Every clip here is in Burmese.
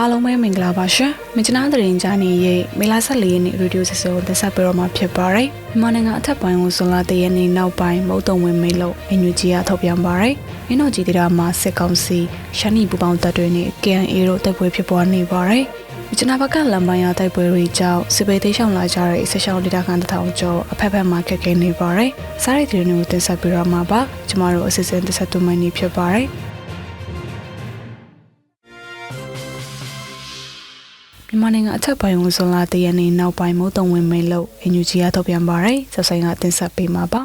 အားလုံးပဲမင်္ဂလာပါရှင်။မြချနာသတင်းကြားနေရဲ့မေလာ14ရက်နေ့ရေဒီယိုစစုံတင်ဆက်ပေးတော့မှာဖြစ်ပါတယ်။မြန်မာနိုင်ငံအထက်ပိုင်းကိုဇွန်လ3ရက်နေ့နောက်ပိုင်းမုတ်တုံဝင်မိတ်လို့အင်ယူဂျီကထုတ်ပြန်ပါတယ်။မင်းတို့ကြည်တရာမှာစစ်ကောင်စီရှမ်းနီပူပေါင်းတပ်တွေနဲ့ KNA တို့တိုက်ပွဲဖြစ်ပွားနေပါတယ်။မြချနာဘက်ကလမ်းပိုင်းရတိုက်ပွဲတွေကြောင့်စစ်ပေးသိမ်းရှောင်လာကြတဲ့ဆက်ရှောင်းဒေတာကန်တထောင်ကျော်အဖက်ဖက်မှာခက်ခဲနေပါတယ်။စားရတဲ့သတင်းတွေကိုတင်ဆက်ပေးတော့မှာပါ။ကျမတို့အစစ်အစင်တင်ဆက်သွင်းနေဖြစ်ပါတယ်။ မြန်မာနိုင်ငံအထက်ပိုင်းဝန်ဆောင်လာတရနေ့နောက်ပိုင်းမိုးတုံဝင်မိတ်လို့အင်ယူဂျီကထုတ်ပြန်ပါရယ်ဆက်ဆိုင်ကတင်ဆက်ပေးမှာပါ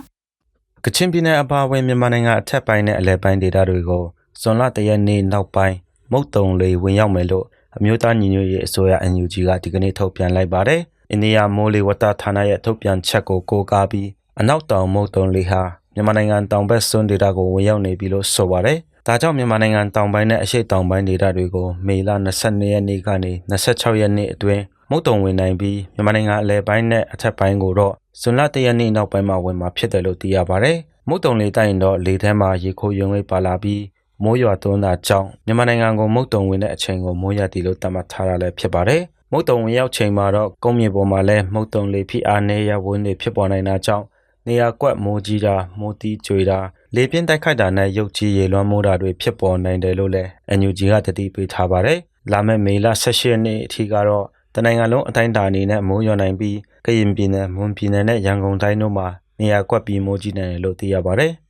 ကချင်ပြည်နယ်အပါအဝင်မြန်မာနိုင်ငံအထက်ပိုင်းနဲ့အလယ်ပိုင်းဒေသတွေကိုဇွန်လတရက်နေ့နောက်ပိုင်းမုတ်တုံလေဝင်ရောက်မယ်လို့အမျိုးသားညီညွတ်ရေးအစိုးရ NUG ကဒီကနေ့ထုတ်ပြန်လိုက်ပါတယ်။အိန္ဒိယမိုးလေဝသဌာနရဲ့ထုတ်ပြန်ချက်ကိုကိုးကားပြီးအနောက်တောင်မုတ်တုံလေဟာမြန်မာနိုင်ငံတောင်ဘက်စွန်းဒေသကိုဝင်ရောက်နေပြီလို့ဆိုပါတယ်။ ဒါကြောင့်မြန်မာနိုင်ငံတောင်ပိုင်းနဲ့အရှေ့တောင်ပိုင်းဒေသတွေကိုမေလ22ရက်နေ့ကနေ26ရက်နေ့အတွင်းမုတ်တုံဝင်နိုင်ပြီးမြန်မာနိုင်ငံအလယ်ပိုင်းနဲ့အထက်ပိုင်းကိုတော့ဇွန်လတရက်နေ့နောက်ပိုင်းမှာဝင်မှာဖြစ်တယ်လို့သိရပါတယ်။မုတ်တုံလေတိုက်ရင်တော့လေထဲမှာရေခိုးရုံလေးပါလာပြီးမိုးရွာသွန်းတာကြောင့်မြန်မာနိုင်ငံကိုမုတ်တုံဝင်တဲ့အချိန်ကိုမိုးရသည်လို့သတ်မှတ်ထားတာလည်းဖြစ်ပါတယ်။မုတ်တုံဝင်ရောက်ချိန်မှာတော့ကုန်းမြေပေါ်မှာလည်းမုတ်တုံလေဖိအားနည်းရဝန်းတွေဖြစ်ပေါ်နိုင်တာကြောင့် နေရာကွက်မိုးကြီးတာမိုးတီးကြွေတာလေပြင်းတိုက်ခိုက်တာနဲ့ရုတ်ကြီးရေလွှမ်းမိုးတာတွေဖြစ်ပေါ်နိုင်တယ်လို့လည်း NUG ကတတိပေးထားပါတယ်။လာမယ့်မေလ18ရက်နေ့အထိကတော့တနိုင်ငံလုံးအတိုင်းအတာအနေနဲ့မိုးရွာနိုင်ပြီးကရင်ပြည်နယ်မွန်ပြည်နယ်နဲ့ရန်ကုန်တိုင်းတို့မှာနေရာကွက်ပြီးမိုးကြီးနိုင်တယ်လို့သိရပါတယ်။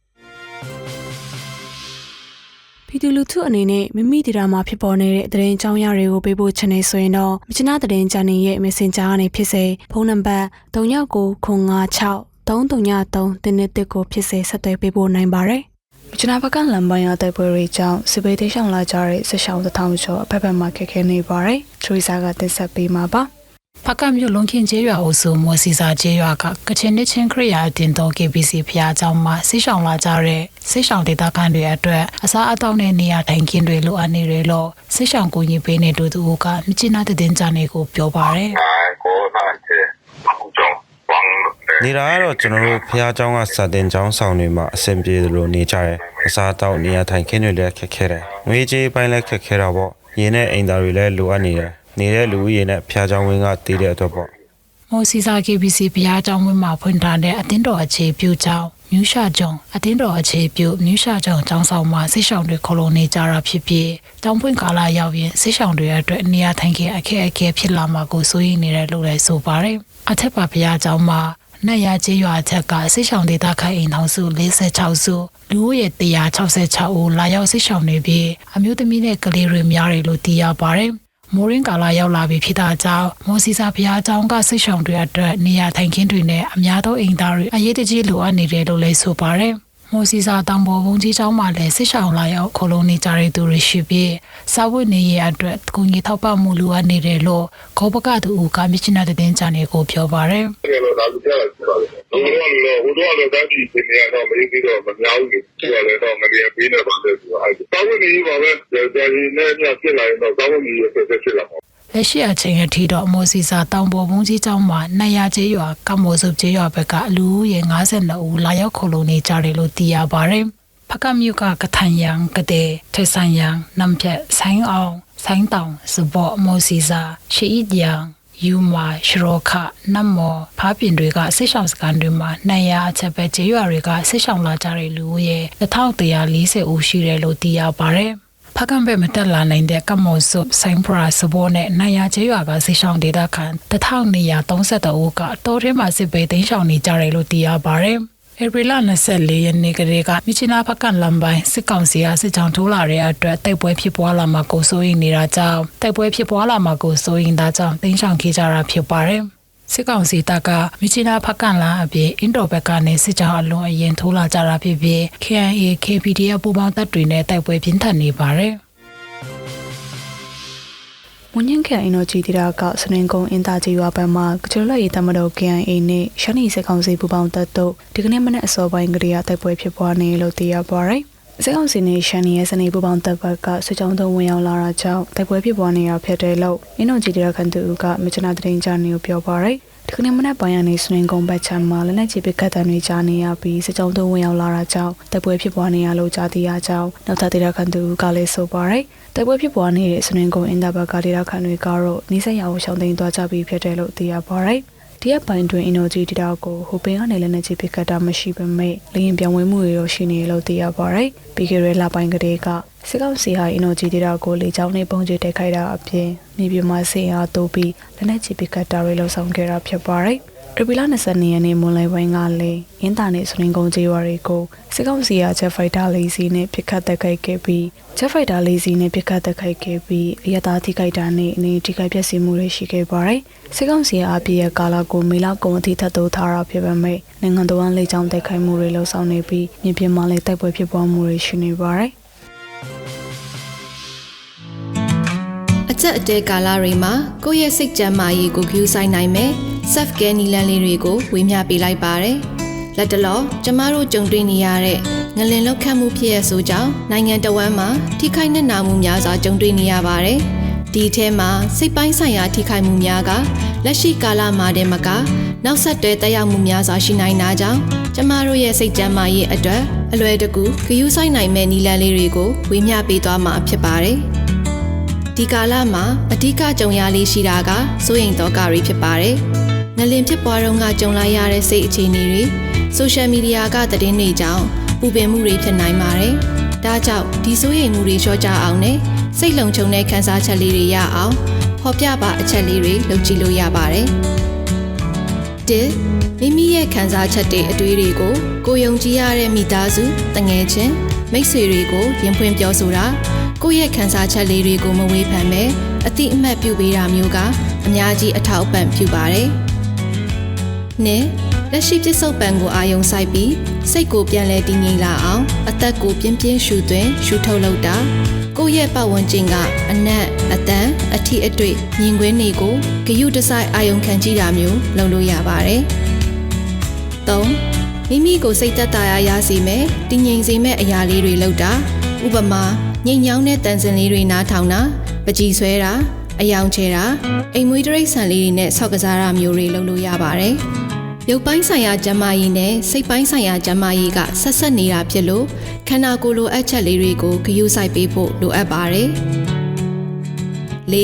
ပြည်သူလူထုအနေနဲ့မိမိဒေတာမှာဖြစ်ပေါ်နေတဲ့သတင်းကြောင်းရတွေကိုပေးပို့ချင်နေဆိုရင်တော့မြချနာသတင်းချန်နယ်ရဲ့ Messenger ကနေဖြစ်စေဖုန်းနံပါတ်3996 333တင်းနှစ်တစ်ကိုဖြစ်စေဆက်သွယ်ပေးဖို့နိုင်ပါတယ်။မြချနာဘက်ကလမ်းပိုင်းရတိုက်ပွဲတွေကြောင့်စစ်ဘေးတိရှောင်လာကြတဲ့စစ်ရှောင်တစ်ထောင်ကျော်အဖက်ဖက်မှာခက်ခဲနေပါတယ်။ထရီစာကတင်ဆက်ပေးမှာပါ။ဖကမြို့လုံခင်ကျေးရွာအုပ်စုမော်စီစာကျေးရွာကကချင်နှစ်ချင်းခရိယာအတင်တော် KBC ဖျားကျောင်းမှာဆိတ်ဆောင်လာကြတဲ့ဆိတ်ဆောင်ဒေသခံတွေအတွက်အစားအသောက်နဲ့နေရာထိုင်ခင်းတွေလိုအပ်နေတယ်လို့ဆိတ်ဆောင်ကိုကြီးပေးနေတူသူကမြချနာတဲ့တင်ကြနေကိုပြောပါတယ်။ နေတာကတော့ကျွန်တော်တို့ဖះเจ้าကစာတင်ကျောင်းဆောင်တွေမှာအဆင်ပြေတယ်လို့နေကြတယ်အစားအသောက်နေရာထိုင်ခင်းတွေလည်းခက်ခဲတယ်ငွေကြေးပိုင်းလည်းခက်ခဲတာပေါ့ရင်းနဲ့အိမ်သားတွေလည်းလိုအပ်နေတယ်နေတဲ့လူဦးရေနဲ့ဖះเจ้าဝင်းကတည်တဲ့အတွက်ပေါ့ မော်စီစာ KBC ဖျားเจ้าဝင်းမှာဖွင့်ထားတဲ့အတင်းတော်အခြေပြုကြောင်းမြူးရှာကြောင့်အတင်းတော်အခြေပြုမြူးရှာကြောင့်ကျောင်းဆောင်မှာဆိတ်ဆောင်တွေခလုံးနေကြတာဖြစ်ဖြစ်တောင်ပွင့်ကာလာရောက်ရင်ဆိတ်ဆောင်တွေအတွက်နေရာထိုင်ခင်းအခက်အခဲဖြစ်လာမှာကိုစိုးရိမ်နေတယ်လို့လည်းဆိုပါတယ်အထက်ပါဖျားเจ้าမှာ နတ်ရကျေးရွာချက်ကဆိတ်ဆောင်ဒေသခိုင်အိမ်ထောင်စု46စုလူဦးရေ166ဦးလာရောက်ဆိတ်ဆောင်နေပြီးအမျိုးသမီးနဲ့ကလေးတွေများတယ်လို့သိရပါတယ်။မိုးရင်းကာလာရောက်လာပြီဖြစ်တာကြောင့်မော်စီစာဘုရားကျောင်းကဆိတ်ဆောင်တွေအတွက်နေရာထိုင်ခင်းတွေနဲ့အများသောအိမ်သားတွေအရေးတကြီးလိုအပ်နေတယ်လို့လည်းဆိုပါတယ်။ မော်စီစာတောင်ပေါ်ဘုံကြီးကျောင်းမှာလည်းဆိတ်ဆောင်လာရောက်ခလုံးနေကြတဲ့သူတွေရှိပြီးစာဝတ်နေရအတွက်ကုညီထောက်ပံ့မှုလိုအပ်နေတယ်လို့ခေါပကသူဦးကမြချနာတဲ့တင်ကြနေကိုပြောပါတယ်။တယ်လို့ဒါလူပြလာကြပါလေဟိုတော့လေဟိုတော့လေတန်းကြီးပြင်နေတော့မရင်းပြီးတော့မများဘူးလေသူကလည်းတော့မရင်းပြီးနေပါလေသူအဲသာဝနေပါပဲကြာကြီးနဲ့ညဖြစ်လာရင်တော့သာဝနေရဆက်ဆက်ဖြစ်လာမှာ လက်ရှိအချိန်အထိတော့အမောစီစာတောင်ပေါ်ဘုံကြီးကျောင်းမှာနှစ်ရာကျေးရွာကမောစုပ်ကျေးရွာဘက်ကအလူဦးရေ52ဦးလာရောက်ခုံလုံနေကြတယ်လို့သိရပါတယ်။ဖကမြို့ကကထန်ယံကတဲ့ထေဆန်ယံနမ်ဖြတ်ဆိုင်အောင်ဆိုင်တောင်စဘောအမောစီစာရှီအီယံယူမာရှရောခနတ်မော်ဖားပြင်တွေကဆိတ်ဆောင်စကန်တွေမှာနှစ်ရာအချက်ပဲကျေးရွာတွေကဆိတ်ဆောင်လာကြတဲ့လူဦးရေ1140ဦးရှိတယ်လို့သိရပါတယ်။ ဖကံဘဲမတက်လာနိုင်တဲ့ကမော်စုဆိုင်ပရာစဘောနဲ့နိုင်ယာချေရွာကစီဆောင်ဒေတာခန်1232ဦးကတောထဲမှာစစ်ပေသိမ်းရှောင်နေကြတယ်လို့သိရပါတယ်။ဧပြီလ24ရက်နေ့ကလေးကမြချနာဖကန်လမ်ပိုင်းစစ်ကောင်စီအားစစ်ကြောင်းထိုးလာတဲ့အတွက်တိုက်ပွဲဖြစ်ပွားလာမှာကိုစိုးရိမ်နေတာကြောင့်တိုက်ပွဲဖြစ်ပွားလာမှာကိုစိုးရိမ်တာကြောင့်သိမ်းရှောင်ခဲ့ကြတာဖြစ်ပါတယ်။ စစ်ကောင်စီတပ်ကမြချီနာဖက်ကန်လာအပြင်အင်ဒိုဘက်ကနေစစ်ကြောင်းအလွန်အရင်ထိုးလာကြတာဖြစ်ပြီး KNA KPDF ပူးပေါင်းတပ်တွေနဲ့တိုက်ပွဲပြင်းထန်နေပါတယ်။မွန်ညင်ခဲအင်နိုဂျီတီရာကစနင်ကုန်းအင်တာဂျီရွာဘက်မှာကချူလက်ရီတမတော် KNA နဲ့ရှမ်းနီစစ်ကောင်စီပူပေါင်းတပ်တို့ဒီကနေ့မနေ့အစောပိုင်းကတည်းကတိုက်ပွဲဖြစ်ပွားနေလို့သိရပါရယ်။ စစ်ကောင်စီနဲ့ရှမ်းနီရဲ့စနေပူပေါင်းတပ်ဘက်ကစစ်ကြောင်းသုံးဝင်ရောက်လာတာကြောင့်တိုက်ပွဲဖြစ်ပွားနေတာဖြစ်တယ်လို့အင်နိုဂျီတီရာကန်တူကမချနာတရင်ကြနေကိုပြောပါရယ်။ဒီဒီကနေ့မနက်ပိုင်းကနေစနင်ကုန်းဘက်ချမ်းမှာလက်နက်ကြီးပစ်ခတ်တံတွေကြားနေရပြီးစစ်ကြောင်းသုံးဝင်ရောက်လာတာကြောင့်တိုက်ပွဲဖြစ်ပွားနေရလို့ကြားသိရကြောင်းနောက်ထပ်ဒေသခံသူကလည်းဆိုပါရယ်တိုက်ပွဲဖြစ်ပွားနေတဲ့စနင်ကုန်းအင်တာဘက်ကဒေသခံတွေကတော့နေဆက်ရအောင်ရှောင်းသိမ်းသွားကြပြီးဖြစ်တယ်လို့သိရပါရယ် ဒီရက်ပိုင်းတွင်အင်နိုဂျီတီတာကိုဟိုပင်ကနေလည်းနဲ့ချပစ်ခတ်တာမရှိပေမဲ့လင်းပြောင်းဝင်မှုတွေတော့ရှိနေလို့သိရပါရယ်ပြီးခဲ့တဲ့လပိုင်းကတည်းကစစ်ကောင်စီဟာအင်နိုဂျီတီတာကိုလေကြောင်းနဲ့ပုံကျတိုက်ခိုက်တာအပြင်မြေပြင်မှာဆေးအားတိုးပြီးလက်နဲ့ချပစ်ခတ်တာတွေလှုပ်ဆောင်ခဲ့တာဖြစ်ပါရယ် ရပီလာ22ရက်နေ့မွန်လယ်ပိုင်းကလည်းအင်းတာနဲ့စရင်ကုန်းကျေးရွာတွေကိုစစ်ကောင်စီကဂျက်ဖိုက်တာလေးစီးနဲ့ပစ်ခတ်တက်ခိုက်ခဲ့ပြီးဂျက်ဖိုက်တာလေးစီးနဲ့ပစ်ခတ်တက်ခိုက်ခဲ့ပြီးအရသာထိခိုက်တာနဲ့အနေထိခိုက်ပျက်စီးမှုတွေရှိခဲ့ပါတယ်။စစ်ကောင်စီကအပြည့်ရဲ့ကာလာကိုမေလကုံအထိထပ်တိုးထားတာဖြစ်ပေမဲ့နိုင်ငံတော်ဝန်လေးချောင်းတိုက်ခိုက်မှုတွေလှုပ်ဆောင်နေပြီးမြေပြင်မှာလည်းတိုက်ပွဲဖြစ်ပွားမှုတွေရှိနေပါတယ်။အချက်အတဲကာလတွေမှာကိုယ့်ရဲ့စိတ်ကြမ်းမာရေးကိုဂရုစိုက်နိုင်မယ် self care နီလန်းလေးတွေကိုဝေမျှပေးလိုက်ပါတယ်။လက်တလောကျမတို့ကြုံတွေ့နေရတဲ့ငလင်လောက်ခတ်မှုဖြစ်ရဆိုကြောင့်နိုင်ငံတော်ဝန်မှာထိခိုက်နစ်နာမှုများစွာကြုံတွေ့နေရပါတယ်။ဒီထဲမှာစိတ်ပိုင်းဆိုင်ရာထိခိုက်မှုများကလက်ရှိကာလမှာတည်းမကနောက်ဆက်တွဲတက်ရောက်မှုများစွာရှိနိုင်တာကြောင့်ကျမတို့ရဲ့စိတ်ကြမ်းမာရေးအတွက်အလွယ်တကူဂရုစိုက်နိုင်မဲ့နီလန်းလေးတွေကိုဝေမျှပေးသွားမှာဖြစ်ပါတယ်။ဒီကာလမှာအဓိကကြုံရလေးရှိတာကစိုးရိမ်တော့ကတွေဖြစ်ပါတယ်။ ငလင်ဖြစ်ပွားတော့ကကြုံလိုက်ရတဲ့စိတ်အခြေအနေတွေဆိုရှယ်မီဒီယာကသတင်းတွေကြောင့်ပူပင်မှုတွေဖြစ်နိုင်ပါတယ်။ဒါကြောင့်ဒီစိုးရိမ်မှုတွေလျှော့ချအောင်နဲ့စိတ်လုံခြုံတဲ့ခံစားချက်လေးတွေရအောင်ဖော်ပြပါအချက်လေးတွေလုပ်ကြည့်လို့ရပါတယ်။တစ်မိမိရဲ့ခံစားချက်တွေအတွေးတွေကိုကိုယုံကြည်ရတဲ့မိသားစုတငယ်ချင်းမိတ်ဆွေတွေကိုရင်ဖွင့်ပြောဆိုတာကိုယ့်ရဲ့ခံစားချက်လေးတွေကိုမဝေဖန်ပဲအတိအမှတ်ပြုပေးတာမျိုးကအများကြီးအထောက်အပံ့ပြုပါတယ်။ နှစ်လက်ရှိပြစ္ဆုတ်ပံကိုအာယုံစိုက်ပြီးစိတ်ကိုပြန်လဲတည်ငြိမ်လာအောင်အသက်ကိုပြင်းပြင်းရှူသွင်းရှူထုတ်လုပ်တာကိုယ့်ရဲ့ပတ်ဝန်းကျင်ကအနက်အတန်အထီအတွေ့မြင်ကွင်းတွေကိုဂယုတစိုက်အာယုံခံကြည့်တာမျိုးလုပ်လို့ရပါတယ်။၃မိမိကိုစိတ်သက်သာရရစေမယ်တည်ငြိမ်စေမဲ့အရာလေးတွေလုပ်တာဥပမာငိမ့်ညောင်းတဲ့တန်စင်လေးတွေနားထောင်တာပကြီးဆွဲတာ အယောင်ချဲတာအိမ်မွေးတရိတ်ဆန်လေးတွေနဲ့ဆောက်ကစားတာမျိုးတွေလုပ်လို့ရပါတယ်။ရုပ်ပိုင်းဆိုင်ရာကျန်းမာရေးနဲ့စိတ်ပိုင်းဆိုင်ရာကျန်းမာရေးကဆက်ဆက်နေတာဖြစ်လို့ခန္ဓာကိုယ်လိုအပ်ချက်လေးတွေကိုဂရုစိုက်ပေးဖို့လိုအပ်ပါတယ်။၄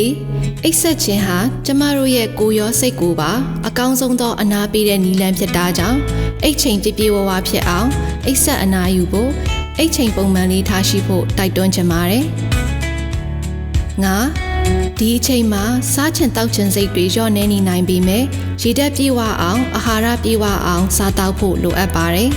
အိတ်ဆက်ခြင်းဟာကျမတို့ရဲ့ကိုယ်ရောစိတ်ကိုပါအကောင်းဆုံးသောအနာပေးတဲ့နည်းလမ်းဖြစ်တာကြောင့်အိတ်ချိန်ပြပြဝဝဖြစ်အောင်အိတ်ဆက်အနာယူဖို့အိတ်ချိန်ပုံမှန်လေးထားရှိဖို့တိုက်တွန်းချင်ပါတယ်။ငါ ဒီအချိန်မှာစားချင်တောက်ချင်စိတ်တွေလျော့နေနေနိုင်ပေမဲ့ရေဓာတ်ပြေဝအောင်အာဟာရပြေဝအောင်စားတောက်ဖို့လိုအပ်ပါတယ်။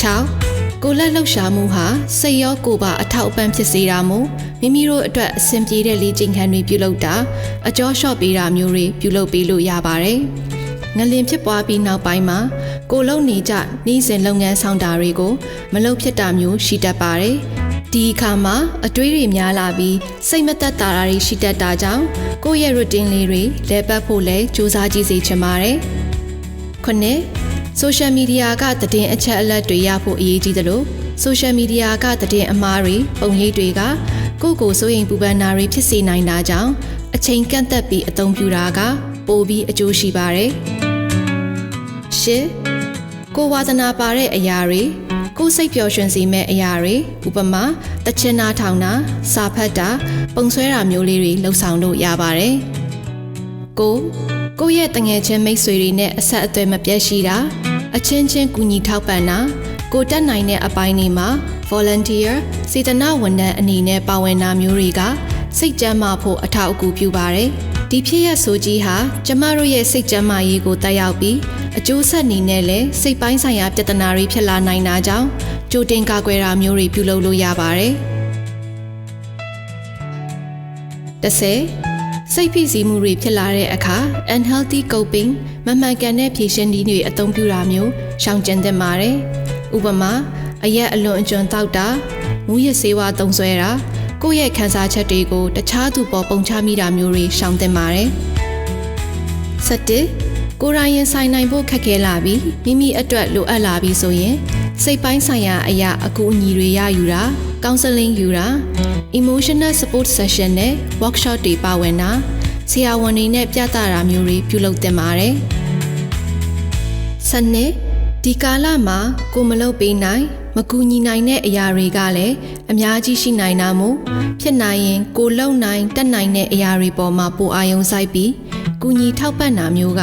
6ကိုလက်လှုပ်ရှားမှုဟာစိတ်ရောကိုယ်ပါအထောက်အပံ့ဖြစ်စေတာမို့မိမိတို့အတွက်အဆင်ပြေတဲ့လေ့ကျင့်ခန်းတွေပြုလုပ်တာအကျော်လျှော့ပေးတာမျိုးတွေပြုလုပ်ပေးလို့ရပါတယ်။ငလင်ဖြစ်ပွားပြီးနောက်ပိုင်းမှာကိုလုံနေကြနေ့စဉ်လုပ်ငန်းဆောင်တာတွေကိုမလုပ်ဖြစ်တာမျိုးရှိတတ်ပါတယ်။ ဒီအခါမှာအတွေးတွေများလာပြီးစိတ်မသက်သာတာတွေရှိတတ်တာကြောင့်ကိုယ့်ရဲ့ routine လေးတွေလဲပတ်ဖို့လဲစူးစမ်းကြည့်စေချင်ပါတယ်။ခုနှစ်ဆိုရှယ်မီဒီယာကသတင်းအချက်အလက်တွေရဖို့အရေးကြီးတယ်လို့ဆိုရှယ်မီဒီယာကသတင်းအမှားတွေပုံရိပ်တွေကကိုယ့်ကိုယ်စိုးရိမ်ပူပန်တာတွေဖြစ်စေနိုင်တာကြောင့်အချိန်ကန့်သက်ပြီးအသုံးပြုတာက ပိုပြီးအကျိုးရှိပါတယ်။ရှစ်ကိုဝါသနာပါတဲ့အရာတွေ ကိုစိတ်ပျော်ရွှင်စေမဲ့အရာတွေဥပမာတချင်နာထောင်တာစာဖတ်တာ ပုံဆွဲတာမျိုးလေးတွေလှုပ်ဆောင်လို့ရပါတယ်။ကိုကိုယ့်ရဲ့တငယ်ချင်းမိတ်ဆွေတွေနဲ့အဆက်အသွယ်မပြတ်ရှိတာအချင်းချင်းကူညီထောက်ပံ့တာကိုတက်နိုင်တဲ့အပိုင်းတွေမှာ volunteer စေတနာဝန်ထမ်းအနေနဲ့ပါဝင်တာမျိုးတွေကစိတ်ကြမ်းမာဖို့အထောက်အကူပြုပါတယ်။ ဒီဖြစ်ရဆိုကြီးဟာကျမတို့ရဲ့စိတ်ကြမ်းမာရေးကိုတက်ရောက်ပြီးအကျိုးဆက်အနေနဲ့လည်းစိတ်ပိုင်းဆိုင်ရာပြဿနာတွေဖြစ်လာနိုင်တာကြောင့်ကြိုတင်ကာကွယ်တာမျိုးတွေပြုလုပ်လို့ရပါတယ်။တစ်ဆယ်စိတ်ဖိစီးမှုတွေဖြစ်လာတဲ့အခါ unhealthy coping မမှန်ကန်တဲ့ဖြေရှင်းနည်းတွေအသုံးပြုတာမျိုးရှောင်ကျဉ်သင့်ပါတယ်။ဥပမာအရက်အလွန်အကျွံတောက်တာမူရစ်ဆေးဝါးသုံးစွဲတာ ကိုယ့်ရဲ့ခံစားချက်တွေကိုတခြားသူပေါ်ပုံချမိတာမျိုးတွေရှောင်သင့်ပါတယ်။၁၁ကိုယ်တိုင်ရင်ဆိုင်နိုင်ဖို့ခက်ခဲလာပြီးမိမိအတွက်လိုအပ်လာပြီးဆိုရင်စိတ်ပိုင်းဆိုင်ရာအရာအကူအညီတွေရယူတာ counseling ယူတာ emotional support session နဲ့ workshop တွေပါဝင်တာဆရာဝန်တွေနဲ့ပြသတာမျိုးတွေပြုလုပ်တင်ပါတယ်။စနစ်ဒီကာလမှာကိုမလုပ်ပေးနိုင် မကူညီနိုင်တဲ့အရာတွေကလည်းအများကြီးရှိနိုင်တာမို့ဖြစ်နိုင်ရင်ကိုလုံနိုင်တက်နိုင်တဲ့အရာတွေပေါ်မှာပိုအာရုံစိုက်ပြီးကူညီထောက်ပံ့တာမျိုးက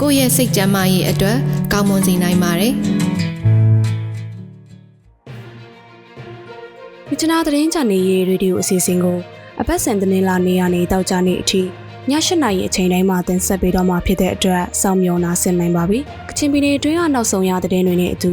ကိုယ့်ရဲ့စိတ်ကျန်းမာရေးအတွက်ကောင်းမွန်စေနိုင်ပါတယ်။မြချနာသတင်းချန်နယ်ရဲ့ရေဒီယိုအစီအစဉ်ကိုအပတ်စဉ်သတင်းလာနေရနေတောက်ကြနေအထိည၈နာရီအချိန်တိုင်းမှာတင်ဆက်ပေးတော့မှာဖြစ်တဲ့အတွက်စောင့်မျှော်နာဆင်နိုင်ပါပြီ။ကချင်ပြည်နယ်အတွင်းကနောက်ဆုံးရသတင်းတွေနဲ့အတူ